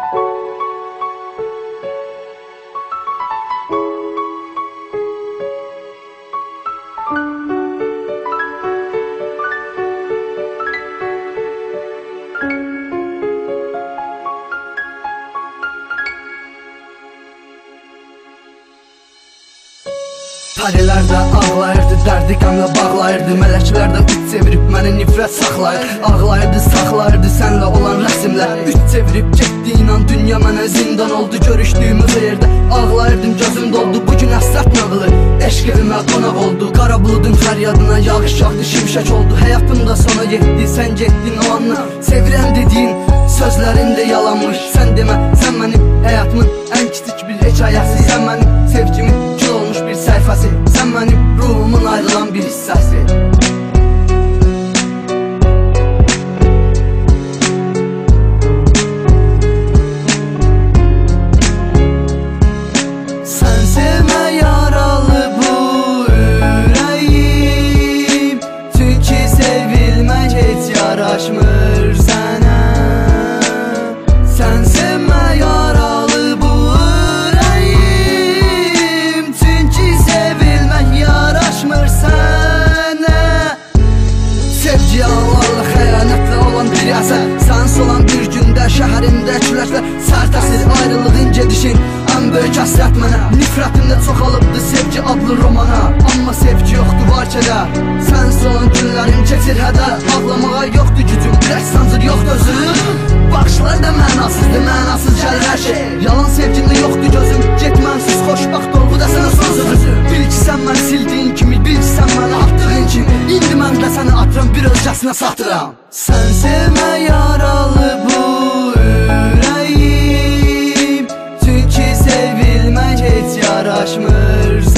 Thank you. Pərilər də ağlayırdı, dərdi qəmlə bağlayırdı Mələklər də üç çevirib məni nifrət saxlayır. Ağlayırdı, saxlayırdı sənlə olan rəsimlər Üç çevirib getdi inan dünya mənə zindan oldu Görüşdüyümüz yerdə ağlayırdım gözüm doldu Bugün əsrət nağılı. Eşq evimə qonaq oldu Qara buludun fəryadına yağış yağdı, şimşək oldu Həyatımda sona getdi, sən getdin o anla Sevirəm dediyin sözlərində yalanmış. Sən demə, sən mənim həyatımın ən kiçik bir hekayəsi Sən mənim sevgimin səhifəsi Sən mənim ruhumun ayrılan bir hissəsi gedişin Ən böyük əsrət mənə Nifrətimdə çoxalıbdı sevgi adlı romana. Amma sevgi yoxdur var kədə Səns olan günlərim keçir hədə. Ağlamağa yoxdur gücüm Ürək sancır yoxdur özüm. Baxışlar da mənasızdır, mənasız gəlir hər şey. Yalan sevgimdə yoxdur gözüm. Get mənsiz xoşbaxt ol, bu da sənə son sözüm Bil ki sən mən sildiyin kimi, bil ki sən mənə atdığın kimi. İndi mən də səni atıram, bir özcəsinə satıram Sən sevmə yaralı bu years